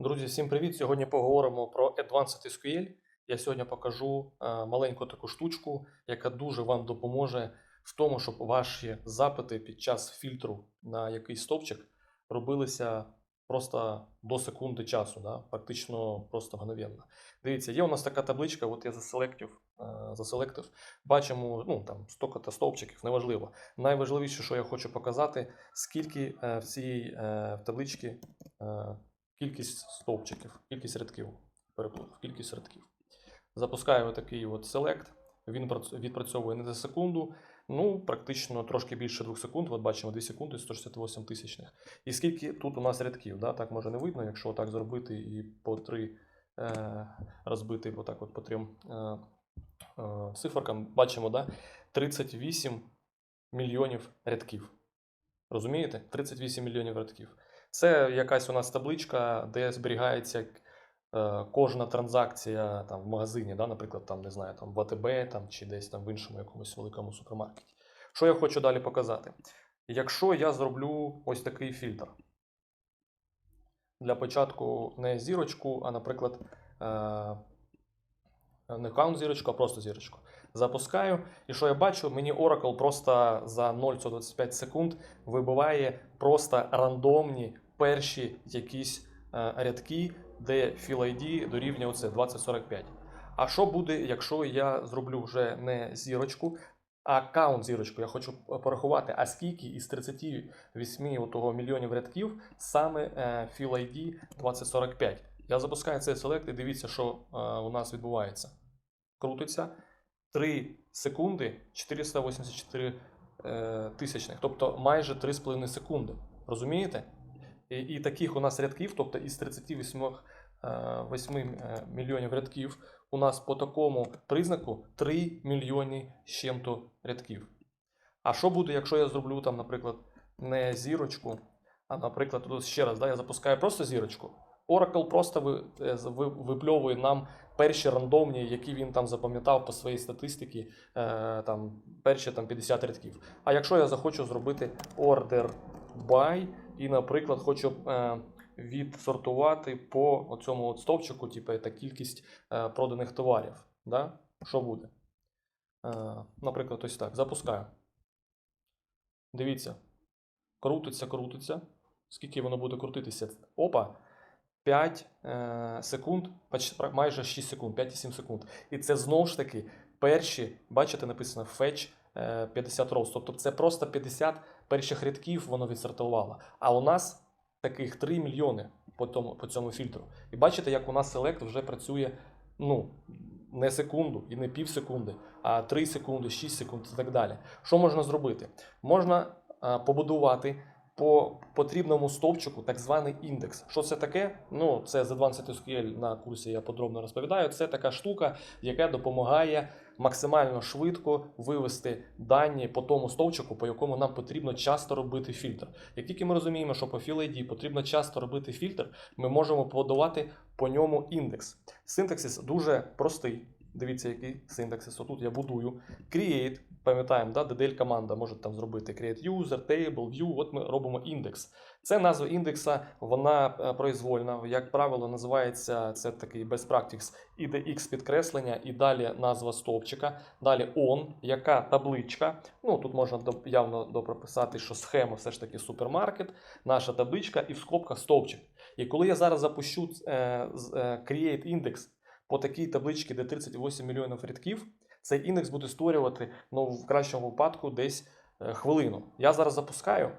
Друзі, всім привіт! Сьогодні поговоримо про Advanced SQL. Я сьогодні покажу е, маленьку таку штучку, яка дуже вам допоможе в тому, щоб ваші запити під час фільтру на якийсь стовпчик робилися просто до секунди часу, да? практично просто мгновенно. Дивіться, є у нас така табличка, от я заселектив, е, заселектив. Бачимо, ну там столько-то стовпчиків, неважливо. Найважливіше, що я хочу показати, скільки е, в цій табличці. Кількість стовпчиків, кількість рядків. Переплутав, кількість рядків. Запускаємо такий от select. Він відпрацьовує не за секунду, ну, практично трошки більше 2 секунд. От бачимо 2 секунди 168 тисячних. І скільки тут у нас рядків? Да? Так може не видно, якщо так зробити і по 3 е, розбити отак от по трьом е, е, циферкам, бачимо, да? 38 мільйонів рядків. Розумієте? 38 мільйонів рядків. Це якась у нас табличка, де зберігається е, кожна транзакція там, в магазині, да, наприклад, там, не знаю, там, в АТБ там, чи десь там в іншому якомусь великому супермаркеті. Що я хочу далі показати? Якщо я зроблю ось такий фільтр. Для початку не зірочку, а, наприклад, е, не каунт зірочку, а просто зірочку. Запускаю, і що я бачу, мені Oracle просто за 0,25 секунд вибиває просто рандомні перші якісь е, рядки, де fill ID дорівнює оце 2045. А що буде, якщо я зроблю вже не зірочку, а каунт зірочку? Я хочу порахувати, а скільки із 38 отого мільйонів рядків саме е, fill ID 2045. Я запускаю цей селект і дивіться, що е, у нас відбувається. Крутиться 3 секунди 484 е, тисячних, тобто майже 3,5 секунди. Розумієте? І, і таких у нас рядків, тобто із 38 е, 8 е, мільйонів рядків, у нас по такому признаку 3 мільйони з чим-то рядків. А що буде, якщо я зроблю там, наприклад, не зірочку, а, наприклад, тут ще раз, да, я запускаю просто зірочку. Oracle просто е, ви- випльовує нам перші рандомні, які він там запам'ятав по своїй статистиці, е, там, перші там, 50 рядків. А якщо я захочу зробити order by і, наприклад, хочу е, відсортувати по цьому стовпчику, типу, та кількість е, проданих товарів, да? що буде? Е, наприклад, ось так. Запускаю. Дивіться. Крутиться, крутиться. Скільки воно буде крутитися? Опа! 5 е, секунд, майже 6 секунд, 5,7 секунд. І це знову ж таки перші, бачите, написано fetch е, 50 rows. Тобто це просто 50 перших рядків воно відсортувало. А у нас таких 3 мільйони по, тому, по цьому фільтру. І бачите, як у нас Select вже працює ну, не секунду і не пів секунди, а 3 секунди, 6 секунд і так далі. Що можна зробити? Можна е, побудувати по потрібному стовпчику так званий індекс. Що це таке? Ну, це з Advanced SQL на курсі я подробно розповідаю. Це така штука, яка допомагає максимально швидко вивести дані по тому стовпчику, по якому нам потрібно часто робити фільтр. Як тільки ми розуміємо, що по fill ID потрібно часто робити фільтр, ми можемо побудувати по ньому індекс. Синтаксис дуже простий. Дивіться, який синтаксис. Отут я будую. Create, пам'ятаємо, да, DDL команда може там зробити create user, table, view. От ми робимо індекс. Це назва індекса, вона е, произвольна. Як правило, називається це такий best practice IDX підкреслення, і далі назва стовпчика. Далі on, яка табличка. Ну тут можна явно допрописати, що схема все ж таки супермаркет, наша табличка, і в скобках стовпчик. І коли я зараз запущу е, е, create index по такій табличці, де 38 мільйонів рядків, цей індекс буде створювати ну, в кращому випадку десь е, хвилину. Я зараз запускаю.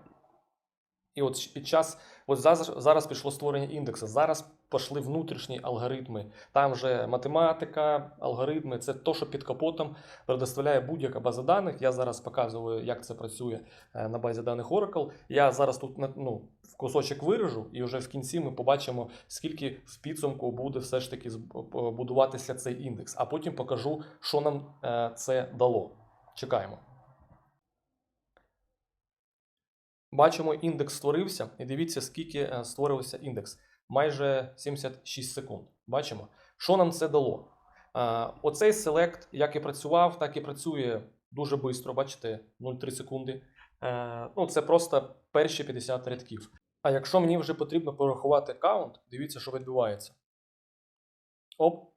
І от під час, от зараз, зараз пішло створення індексу, зараз пішли внутрішні алгоритми. Там вже математика, алгоритми, це то, що під капотом предоставляє будь-яка база даних. Я зараз показую, як це працює е, на базі даних Oracle. Я зараз тут ну, в кусочок виріжу, і вже в кінці ми побачимо, скільки в підсумку буде все ж таки будуватися цей індекс. А потім покажу, що нам е, це дало. Чекаємо. Бачимо, індекс створився, і дивіться, скільки е, створився індекс. Майже 76 секунд. Бачимо, що нам це дало. Е, Оцей селект, як і працював, так і працює дуже швидко. Бачите, 0,3 секунди. Е, Ну, це просто перші 50 рядків. А якщо мені вже потрібно порахувати каунт, дивіться, що відбувається. Оп.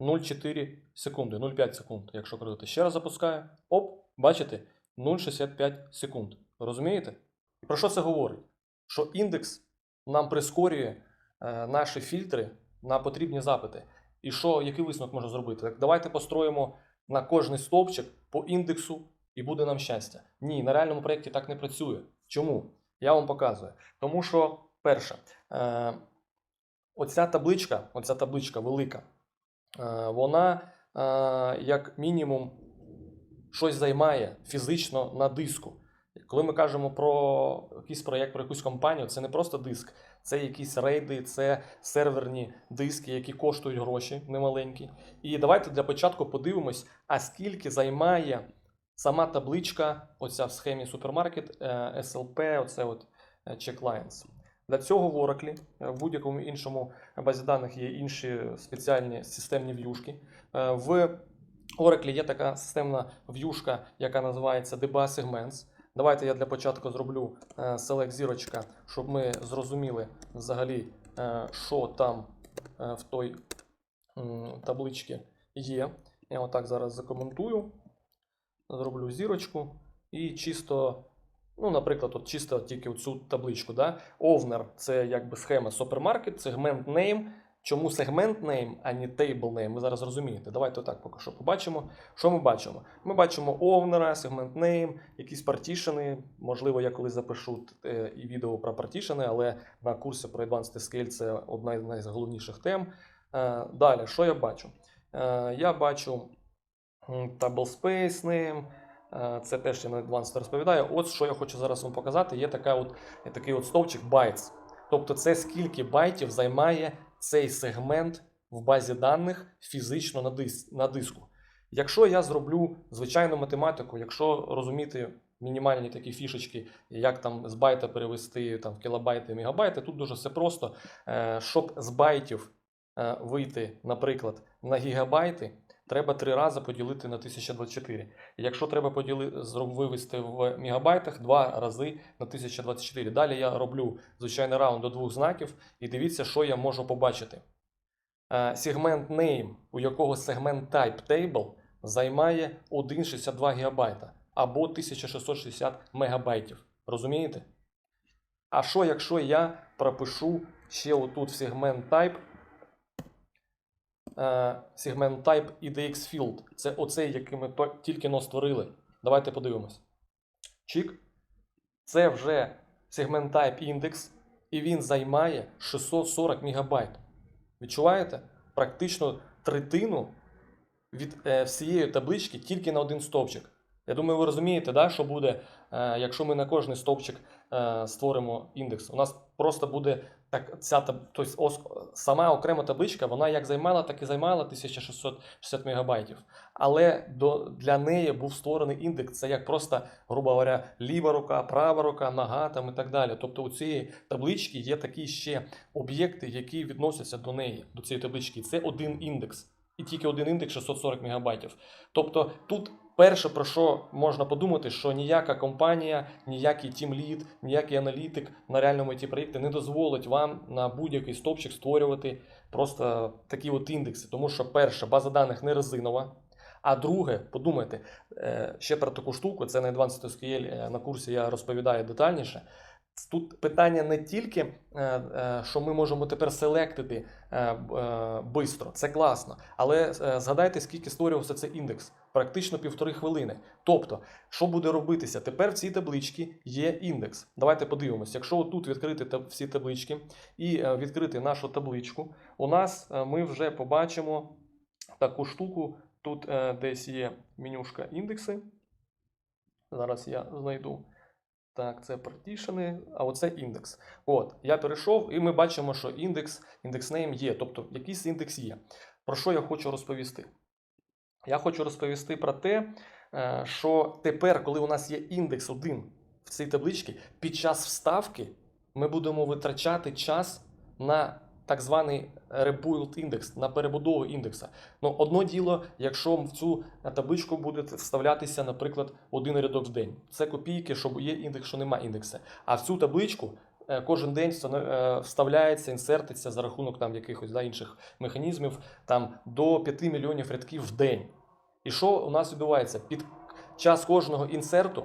0,4 секунди, 0,5 секунд, якщо крутити. Ще раз запускаю. Оп, бачите? 0,65 секунд. Розумієте? Про що це говорить? Що індекс нам прискорює е, наші фільтри на потрібні запити. І що, який висновок можна зробити? Так давайте построїмо на кожний стовпчик по індексу, і буде нам щастя. Ні, на реальному проєкті так не працює. Чому? Я вам показую. Тому що, перше, е, оця табличка, оця табличка велика, е, вона як мінімум щось займає фізично на диску. Коли ми кажемо про якийсь проєкт, про якусь компанію, це не просто диск, це якісь рейди, це серверні диски, які коштують гроші немаленькі. І давайте для початку подивимось, а скільки займає сама табличка, оця в схемі супермаркет, е, SLP, оце от е, Check Lines. Для цього в Oracle, е, в будь-якому іншому базі даних є інші спеціальні системні в'юшки. В Oracle є така системна в'юшка, яка називається DBA Segments. Давайте я для початку зроблю е, Select зірочка, щоб ми зрозуміли взагалі, е, що там е, в той табличці є. Я отак зараз закоментую, зроблю зірочку і чисто, ну, наприклад, от чисто тільки цю табличку. Да? Owner – це якби схема супермаркет, сегмент name. Чому сегмент name, а не table name? Ви зараз розумієте. Давайте отак поки що побачимо. Що ми бачимо? Ми бачимо овнера, сегмент name, якісь партішени. Можливо, я колись запишу е, і відео про партішени, але на курсі про Advanced SQL це одна з найголовніших тем. Е, Далі, що я бачу? Е, Я бачу table space name. Це теж я на Advanced розповідаю. От що я хочу зараз вам показати. Є така от, такий от стовпчик bytes. Тобто це скільки байтів займає цей сегмент в базі даних фізично на, дис, на диску. Якщо я зроблю звичайну математику, якщо розуміти мінімальні такі фішечки, як там з байта перевести там, в кілобайти, мегабайти, тут дуже все просто. Е, Щоб з байтів е, вийти, наприклад, на гігабайти, треба три рази поділити на 1024. Якщо треба поділи, вивести в мегабайтах, два рази на 1024. Далі я роблю звичайний раунд до двох знаків, і дивіться, що я можу побачити. Е, Сегмент name, у якого сегмент type table займає 1,62 ГБ або 1660 МБ. Розумієте? А що, якщо я пропишу ще отут в сегмент type сегмент type EDX field. Це оцей, який ми тільки но створили. Давайте подивимось. Чик. Це вже сегмент type індекс, і він займає 640 МБ. Відчуваєте? Практично третину від е, всієї таблички тільки на один стовпчик. Я думаю, ви розумієте, да, що буде, е, якщо ми на кожний стовпчик е, створимо індекс. У нас просто буде так, ця тобто, ос, сама окрема табличка, вона як займала, так і займала 1660 мегабайтів. Але до, для неї був створений індекс. Це як просто, грубо говоря, ліва рука, права рука, нога там і так далі. Тобто у цієї таблички є такі ще об'єкти, які відносяться до неї, до цієї таблички. Це один індекс. І тільки один індекс 640 мегабайтів. Тобто тут перше, про що можна подумати, що ніяка компанія, ніякий тімлід, ніякий аналітик на реальному it проєкті не дозволить вам на будь-який стовпчик створювати просто такі от індекси. Тому що перше, база даних не резинова. А друге, подумайте, е, ще про таку штуку, це на Advanced SQL е, на курсі я розповідаю детальніше. Тут питання не тільки, е, е, що ми можемо тепер селектити е, бистро, це класно. Але згадайте, скільки створювався цей індекс. Практично півтори хвилини. Тобто, що буде робитися? Тепер в цій табличці є індекс. Давайте подивимось. Якщо тут відкрити всі таблички і відкрити нашу табличку, у нас ми вже побачимо таку штуку. Тут десь є менюшка індекси. Зараз я знайду. Так, це партішени, а оце індекс. От, я перейшов, і ми бачимо, що індекс, індекс name є, тобто якийсь індекс є. Про що я хочу розповісти? Я хочу розповісти про те, е, що тепер, коли у нас є індекс 1 в цій табличці, під час вставки ми будемо витрачати час на так званий rebuild індекс, на перебудову індекса. Ну, одно діло, якщо в цю табличку буде вставлятися, наприклад, один рядок в день. Це копійки, щоб є індекс, що нема індекса. А в цю табличку е, кожен день е, вставляється, інсертиться за рахунок там якихось да, інших механізмів там до 5 мільйонів рядків в день. І що у нас відбувається? Під час кожного інсерту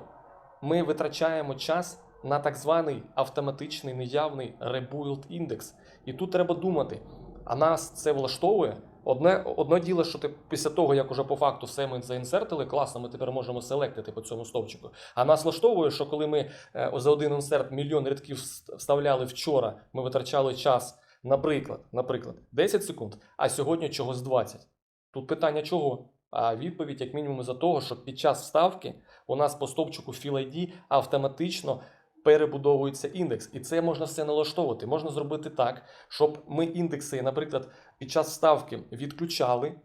ми витрачаємо час на так званий автоматичний неявний rebuild індекс. І тут треба думати, а нас це влаштовує. Одне, одне діло, що ти після того, як уже по факту все ми заінсертили, класно, ми тепер можемо селектити по цьому стовпчику. А нас влаштовує, що коли ми е, за один інсерт мільйон рядків вставляли вчора, ми витрачали час, наприклад, наприклад, 10 секунд, а сьогодні чогось 20. Тут питання чого? А відповідь, як мінімум, за того, що під час вставки у нас по стовпчику Fill ID автоматично перебудовується індекс. І це можна все налаштовувати. Можна зробити так, щоб ми індекси, наприклад, під час ставки відключали,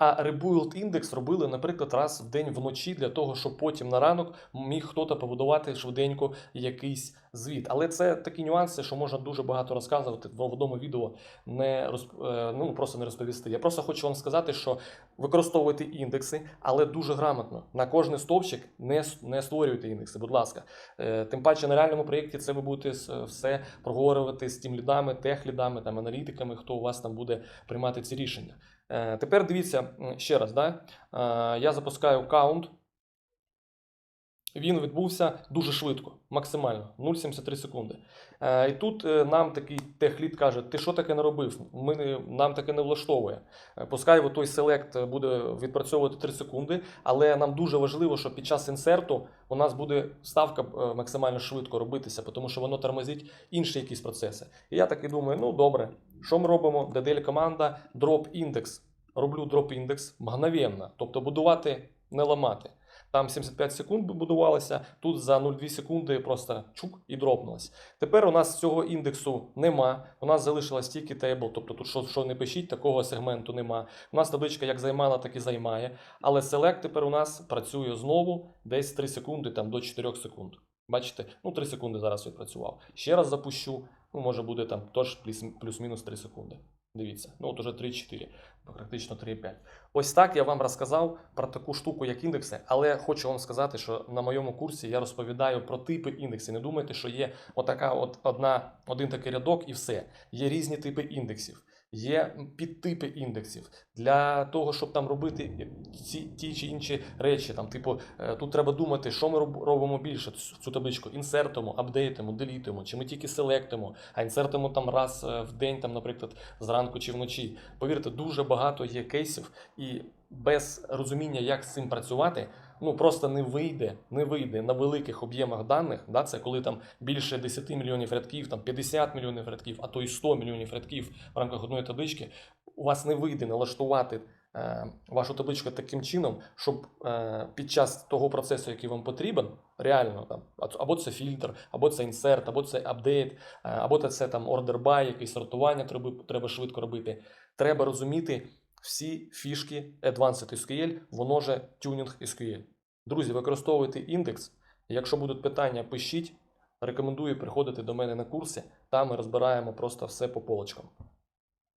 а rebuild індекс робили, наприклад, раз в день вночі для того, щоб потім на ранок міг хтось побудувати швиденько якийсь звіт. Але це такі нюанси, що можна дуже багато розказувати в одному відео, не розп... е, ну, просто не розповісти. Я просто хочу вам сказати, що використовуйте індекси, але дуже грамотно. На кожний стовпчик не, не створюйте індекси, будь ласка. Е, Тим паче на реальному проєкті це ви будете все проговорювати з тим лідами, техлідами, там, аналітиками, хто у вас там буде приймати ці рішення. Е, Тепер дивіться ще раз, да? Е, я запускаю каунт. Він відбувся дуже швидко, максимально 0,73 секунди. Е, і тут е, нам такий техлід каже: ти що таке наробив? Ми, не- нам таке не влаштовує. Е, Пускай той селект буде відпрацьовувати 3 секунди, але нам дуже важливо, що під час інсерту у нас буде ставка максимально швидко робитися, тому що воно тормозить інші якісь процеси. І я таки думаю, ну добре, що ми робимо? DDL команда drop індекс. Роблю drop індекс мгновенно, тобто будувати, не ламати. Там 75 секунд будувалося, тут за 0,2 секунди просто чук і дропнулось. Тепер у нас цього індексу нема. У нас залишилась тільки тейбл, тобто тут що, що не пишіть, такого сегменту нема. У нас табличка як займала, так і займає. Але селект тепер у нас працює знову десь 3 секунди, там до 4 секунд. Бачите, ну 3 секунди зараз відпрацював. Ще раз запущу, ну може буде там теж плюс-мінус 3 секунди. Дивіться, ну от уже 3-4, практично 3,5. Ось так я вам розказав про таку штуку, як індекси, але хочу вам сказати, що на моєму курсі я розповідаю про типи індексів. Не думайте, що є отака от одна, один такий рядок і все. Є різні типи індексів. Є підтипи індексів для того, щоб там робити ці ті чи інші речі. Там, типу, е, тут треба думати, що ми робимо більше цю табличку. Інсертимо, апдейтимо, делітимо, чи ми тільки селектимо, а інсертимо там раз е, в день, там, наприклад, зранку чи вночі. Повірте, дуже багато є кейсів, і без розуміння, як з цим працювати, ну просто не вийде, не вийде на великих об'ємах даних. Да, це коли там більше 10 мільйонів рядків, там 50 мільйонів рядків, а то й 100 мільйонів рядків в рамках одної таблички. У вас не вийде налаштувати е, вашу табличку таким чином, щоб е, під час того процесу, який вам потрібен, реально там або це фільтр, або це інсерт, або це апдейт, е, або це, там order by, якесь сортування треба, треба швидко робити. Треба розуміти всі фішки Advanced SQL, воно же Tuning SQL. Друзі, використовуйте індекс. Якщо будуть питання, пишіть. Рекомендую приходити до мене на курси. Там ми розбираємо просто все по полочкам.